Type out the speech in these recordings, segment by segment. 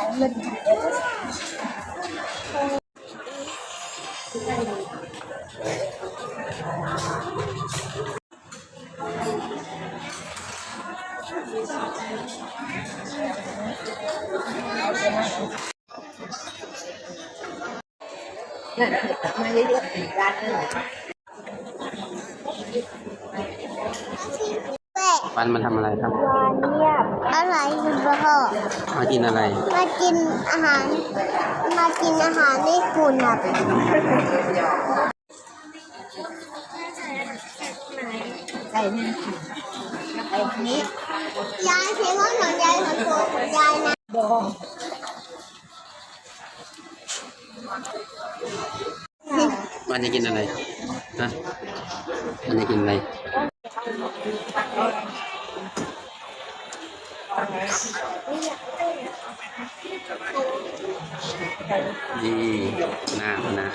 นั่นมาเยอะๆร้านนั้นปันมาทำอะไรครับ เงียบ อะไรคุณพ่อมากินอะไร มากินอาหาร มากินอาหารญี่ปุ่นครับใส่นี่ใส่นี้ ยายเพียงว่าเหมือนยายของตัวของยายนะบองมันจะกินอะไรฮะมันจะกินอะไร นี่หน้าน้า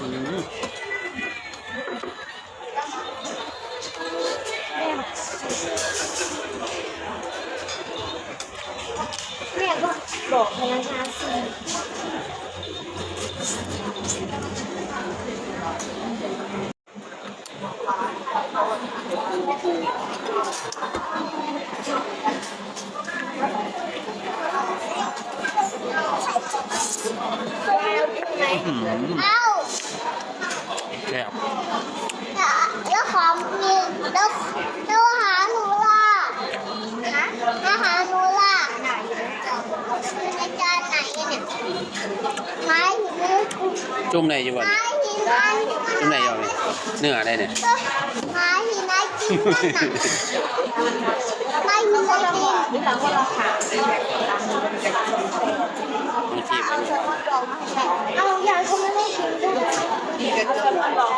อืมแม่ก็บอกพนักงานสิ อืม เอ้า แซ่บแล้วของมีแล้วแล้วหาหนูล่ะฮะอาหารหนูล่ะในจานไหนเนี่ยไม้หินจุ่มไหนอยู่วะไม้หินจุ่มไหนอยู่วะเนื้ออะไรเนี่ยไม้ ไม้กินนั่นน่ะไม้หินไม้กินนี่เราก็ราคามีทีมเอายายเขาไม่ได้กินด้วยดีกันก็ต้องลอง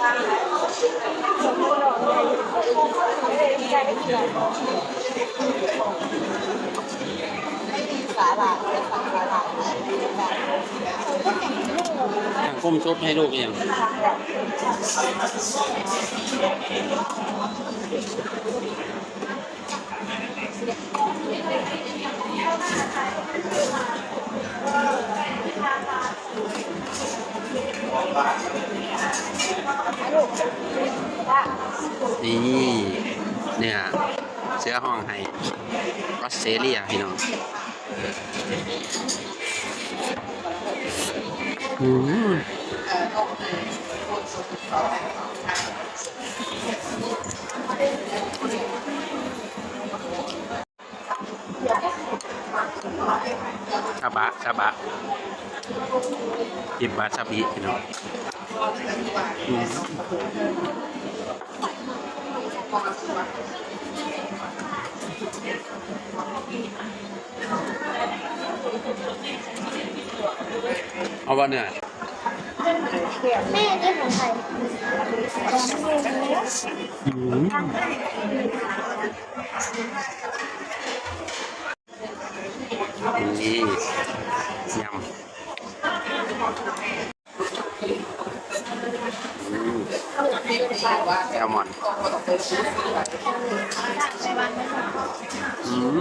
ทา งก้มชุบให้ลูกยังนี่เนี่ยเสื้อห้องให้ออสเตรเลียพี่น้อง ชาบะชาบะจิบบะชาบิพี่น้องอืม เอาว่าเนี่ยแม่นี่ของใครอืมนี่ยำอืมแซลมอนอืม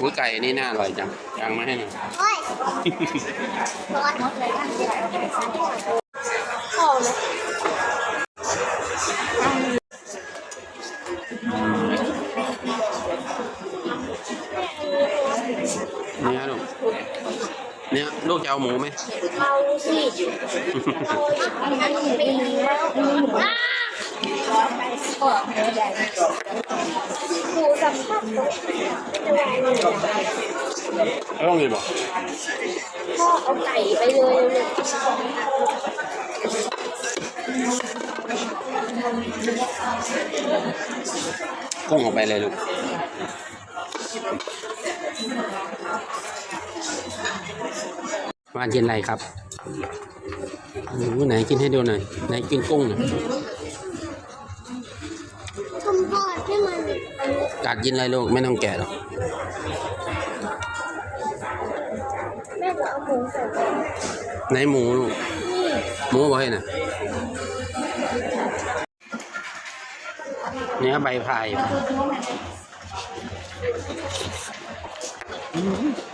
อุ้ยไก่นี่น่าอร่อยจังจังมาให้หน่อยโอ้ยร้อนหมดเลยพ่อเลยเนี่ย เนี่ยลูกจะเอาหมูไหมเอาสิเอาอันนั้นปีแล้วอ้าหูสัมผัสตัวเอาต้องมีบอกพ่อเอาไก่ไปเลยเลยกุ้งออกไปเลยลูก มากินอะไรครับโอ้โหไหนกินให้ดูหน่อยไหนกินกุ้งหน่อยคุณพ่ออดให้มันอันนี้กัดกินอะไรลูกไม่ต้องแกะหรอกแม่จะเอาหมูใส่ไปไหนหมูลูกนี่หมูไว้น่ะเนื้อใบพาย嗯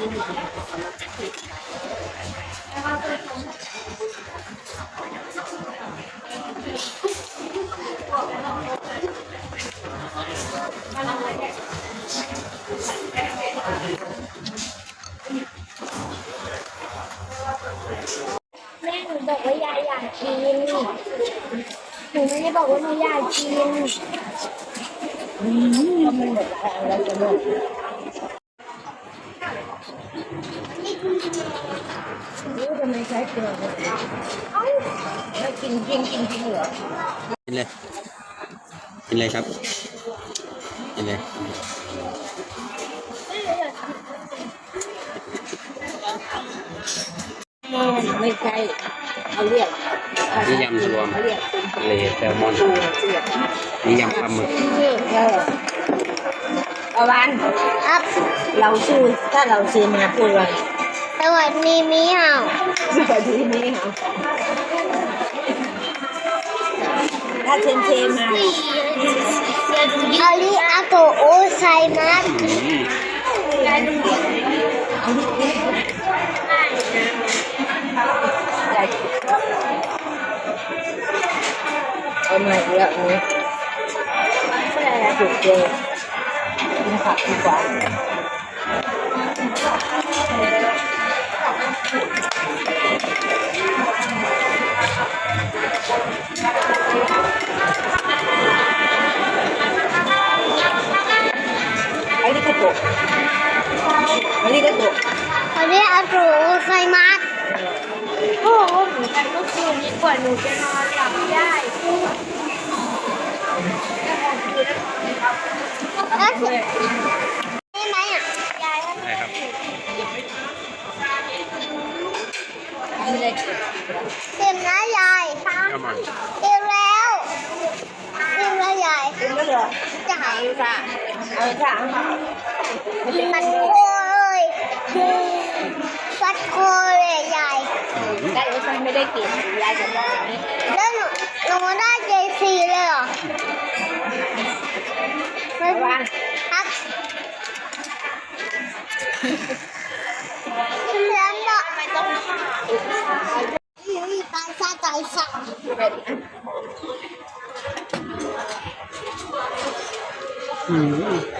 แม่หนูบอกว่ายายอยากกิน หนูไม่ได้บอกว่าหนูอยากกินมันหมดแรงแล้วจะหม ดรู้ทำไมใช้เกลือเนี่ยแล้วกินจริงกินจริงเหรอกินเลยกินเลยครับกินเลยไม่ใช่เขาเรียกนี่ยำรวมเขาเรียกทะเลแซลมอนตัวเสือกนี่ยำปลาหมึกชื่อเออประวันครับเราชื่อถ้าเราชื่อมาพูดว่า สวัสดีมีเห่าสวัสดีนี่ค่ะถ้าเชนเชนมาอาริอาโตโอไซมัสอืมใหญ่เอามาอีกแล้วอันนี้ถูกเจอกินผักดีกว่า มัสโอ้โหเหมือนกันเมื่อคืนนี้กว่าหนูจะนอนหลับได้แล้วใช่ไหมอะยายก็ใช่ครับกินเลยเต็มนะยายก็มันเต็มแล้วเต็มแล้วยายกินแล้วเหรอจะหายค่ะเอาค่ะมันโคเลย ฟัดโคเลยยายได้แล้วฉันไม่ได้กินยายจะบอกอย่างนี้แล้วหนูหนูได้เจซีเลยเหรอไม่ระวังครับเรียนบอกไม่ต้องมีตายซาตายซาอืม